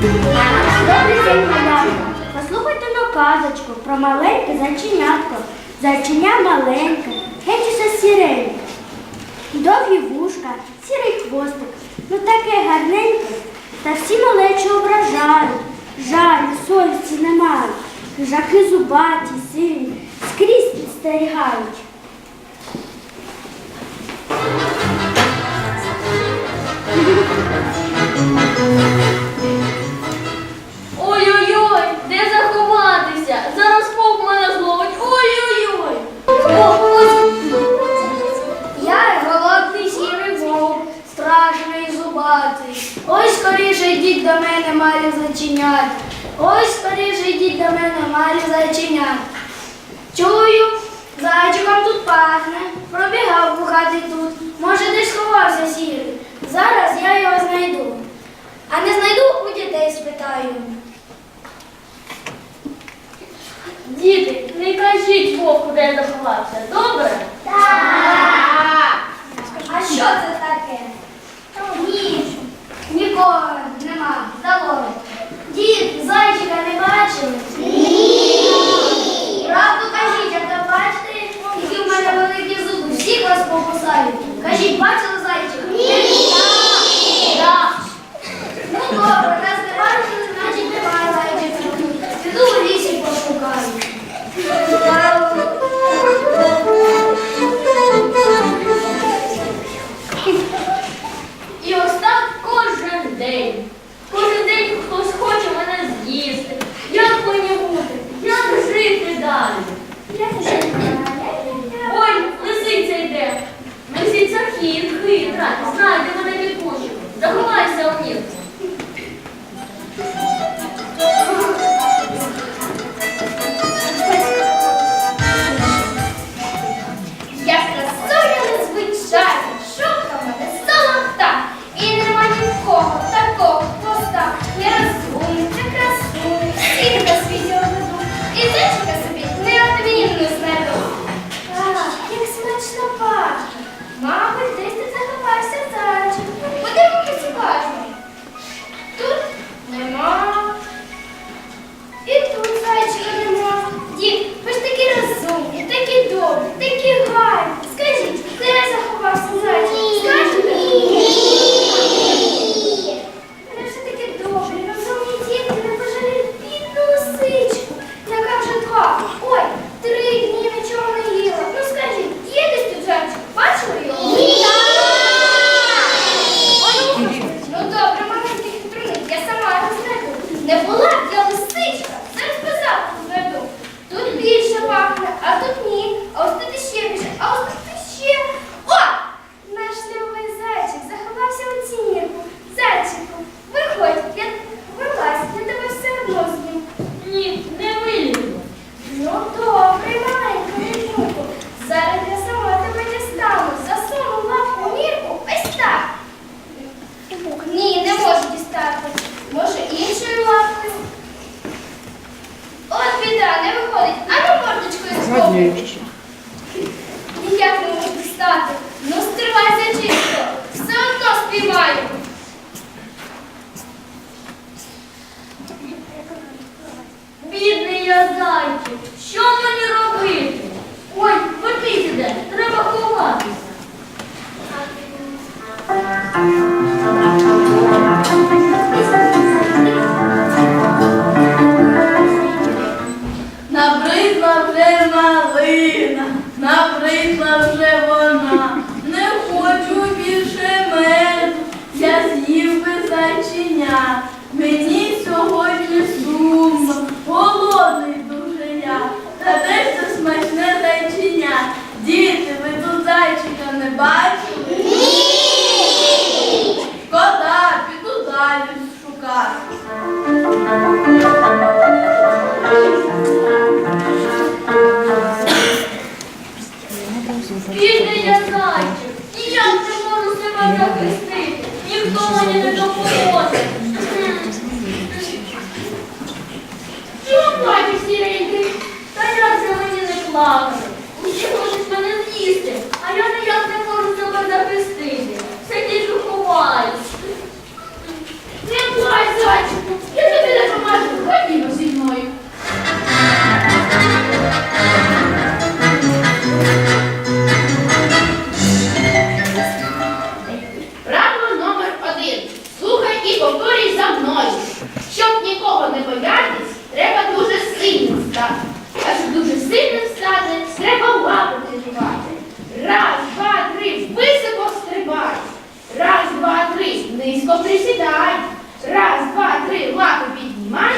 Добрий день, малятко. Послухайте на казочку про маленьке зайченятко. Зайченя маленьке, геть усе сіреньке. Довгі вушка, сірий хвостик. Ну таке гарненьке. Та всі малечу ображають. Жаль, совісті не мають. Хижаки зубаті, сині, скрізь підстерігають. Ой-ой-ой, до мене, малі зайченят. Ой, скоріше йдіть до мене, малі зайченят. Чую, зайчиком тут пахне, пробігав бухати тут. Може, десь сховався сірий. Зараз я його знайду. А не знайду, у дітей спитаю. Діти, не кажіть вовку, де я заховався. Добре? А що це таке? Ні, нікого зайчика не бачили? Ні. Правду кажіть, а то бачите, які в мене великі зуби. Всіх вас покусають. Кажіть, бачили зайчиня. Мені сьогодні сумно, голодний дуже я. Та де ж це смачне зайчиня? Діти, ви тут зайчика не бачили? Ні! Шкода, піду далі шукати. Бідний я зайчик. Ніяк не можу себе захистити. Ніхто мені не допоможе. Чого плачеш, сіренький? Та же мені не плакати? Низько. Раз, два, три, лапи піднімай.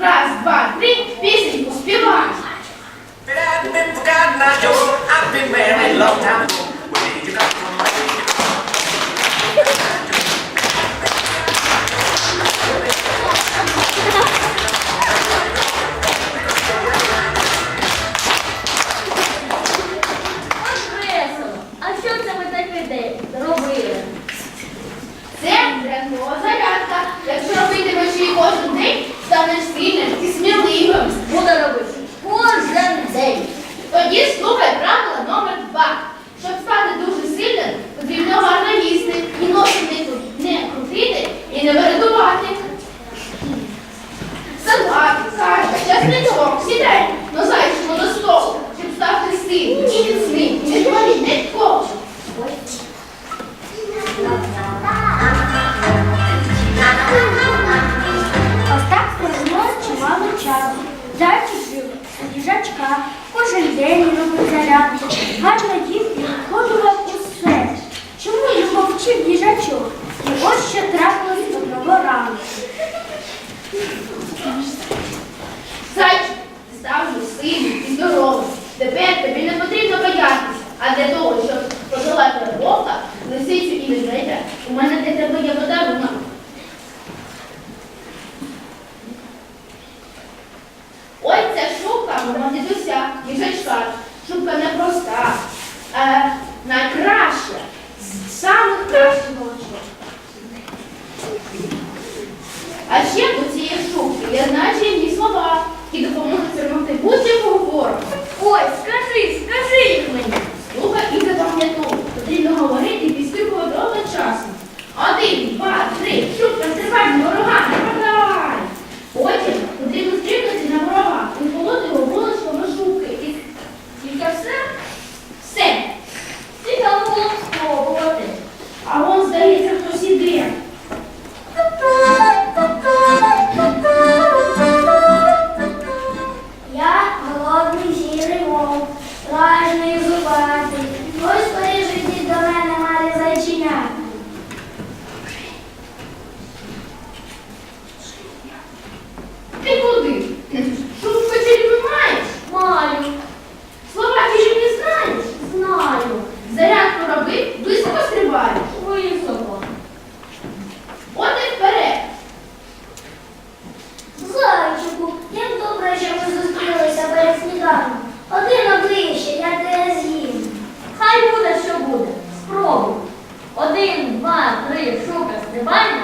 Раз, два, три, пісеньку співай. I've been forgotten, a long time ago. Сідай, но зайчимо до столу, щоб стати сильні, і міцні, не творіть не кого. Ось так прожила чимало часу. Зайчик жив у їжачка, кожен день Goodbye.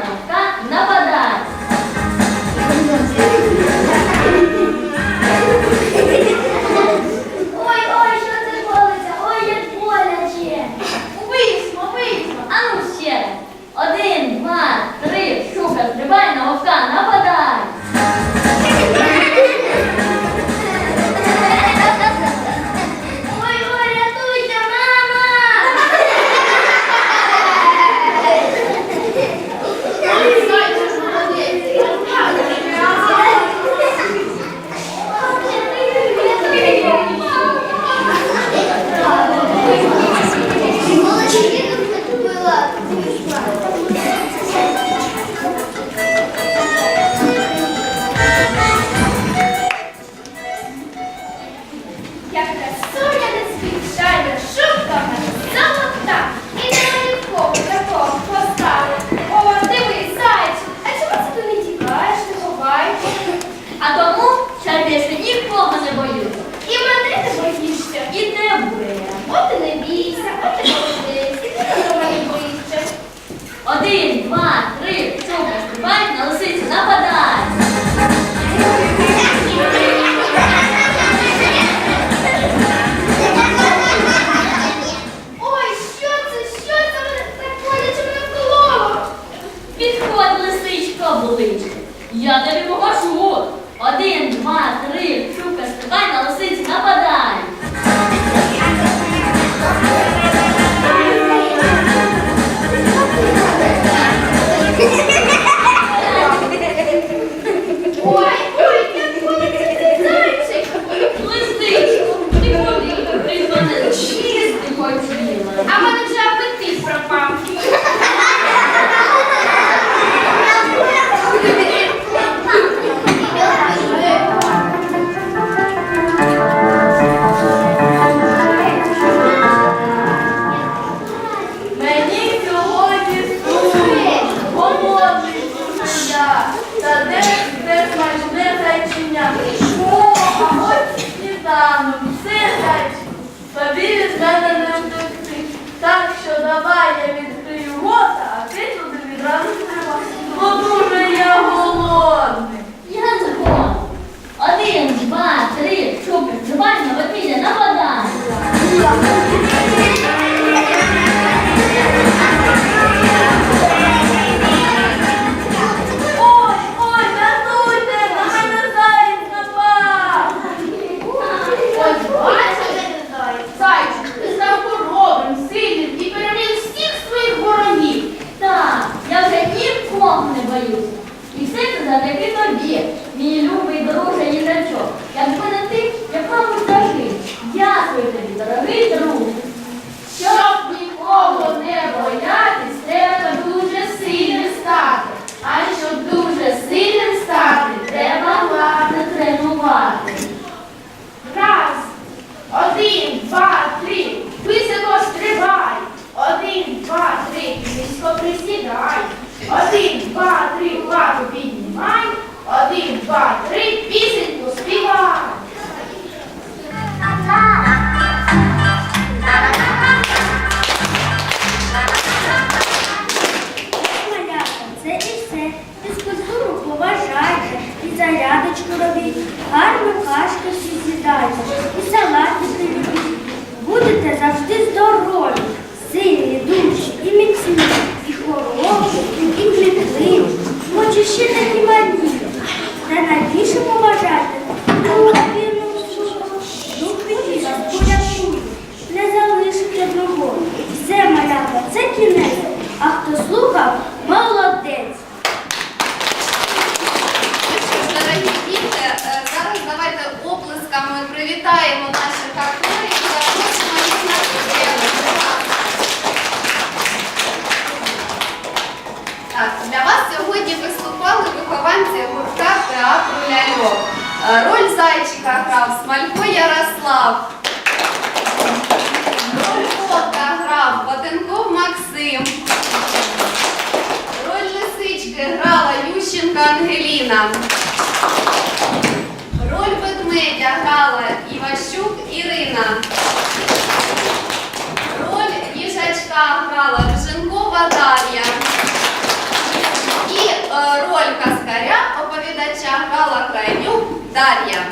друже їжачок, якби робіть, гарно зайчика грав Смалько Ярослав. Роль кота грав Батенков Максим. Роль лисички грала Ющенко Ангеліна. Роль ведмедя грала Іващук Ірина. Роль їжачка грала Рженкова Дар'я. І е, роль каскаря оповідача грала Крайнюк Дар'я.